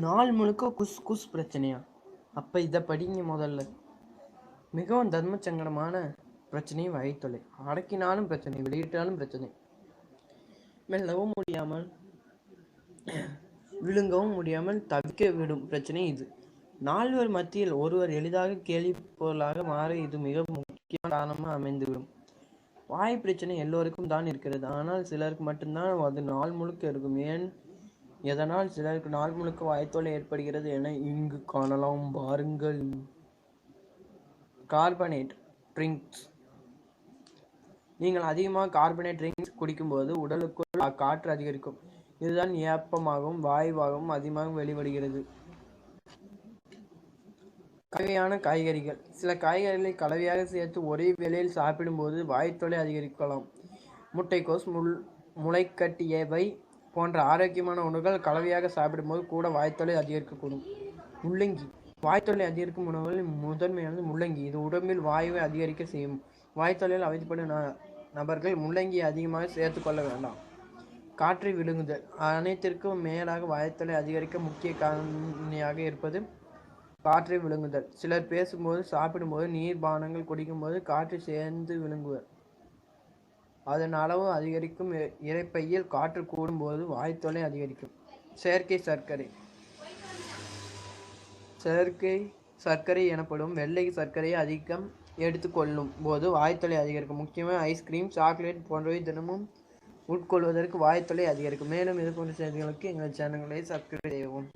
நாள் முழுக்க குஸ் குஸ் பிரச்சனையா? அப்போ இதை படிங்க முதல்ல. மிகவும் தர்ம சங்கடமான பிரச்சனை வகைத்தொலை அடக்கினாலும் பிரச்சனை வெளியிட்டாலும் பிரச்சனை. மெல்லவும் முடியாமல் விழுங்கவும் முடியாமல் தவிக்க விடும் பிரச்சனை இது. நால்வர் மத்தியில் ஒருவர் எளிதாக கேலி பொருளாக மாற இது மிக முக்கிய காரணமாக அமைந்துவிடும். வாய் பிரச்சனை எல்லோருக்கும் தான் இருக்கிறது. ஆனால் சிலருக்கு மட்டும்தான் அது நாள் முழுக்க இருக்கும். ஏன்? எதனால் சிலருக்கு நாள் முழுக்க வாய்த்தொலை ஏற்படுகிறது என இங்கு காணலாம். பாருங்கள். கார்பனேட் ட்ரிங்க்ஸ் நீங்கள் அதிகமாக கார்பனேட் ட்ரிங்க்ஸ் குடிக்கும்போது உடலுக்குள் காற்று அதிகரிக்கும். இதுதான் ஏப்பமாகவும் வாயுவாகவும் அதிகமாக வெளிவடுகிறது கலவையான காய்கறிகள். சில காய்கறிகளை கலவையாக சேர்த்து ஒரே வேளையில் சாப்பிடும்போது வாய்த்தொலை அதிகரிக்கலாம். முட்டைக்கோஸ் முள் முளைக்கட்டியவை போன்ற ஆரோக்கியமான உணவுகள் கலவையாக சாப்பிடும்போது கூட வாய்த்தொலை அதிகரிக்கக்கூடும். முள்ளங்கி. வாய்த்தொலை அதிகரிக்கும் உணவுகளில் முதன்மையானது முள்ளங்கி. இது உடம்பில் வாயுவை அதிகரிக்க செய்யும். வாய்த்தொலையில் அவதிப்படும் ந- நபர்கள் முள்ளங்கியை அதிகமாக சேர்த்துக்கொள்ள வேண்டாம். காற்றை விழுங்குதல். அனைத்திற்கும் மேலாக வாய்த்தொலை அதிகரிக்க முக்கிய காரணியாக இருப்பது காற்றை விழுங்குதல். சிலர் பேசும்போது சாப்பிடும்போது நீர் பானங்கள் குடிக்கும்போது காற்றை சேர்ந்து விழுங்குவர். அதன் அளவு அதிகரிக்கும். இ- இரைப்பையில் காற்று கூடும்போது வாய்த்தொலை அதிகரிக்கும். செயற்கை சர்க்கரை. செயற்கை சர்க்கரை எனப்படும் வெள்ளை சர்க்கரையை அதிகம் எடுத்துக்கொள்ளும் போது வாய்த்தொலை அதிகரிக்கும். முக்கியமாக ஐஸ்கிரீம் சாக்லேட் போன்றவை தினமும் உட்கொள்வதற்கு வாய்த்தொலை அதிகரிக்கும். மேலும் இது போன்ற செய்திகளுக்கு எங்கள் சேனல்களை சப்ஸ்கிரைப் செய்யவும்.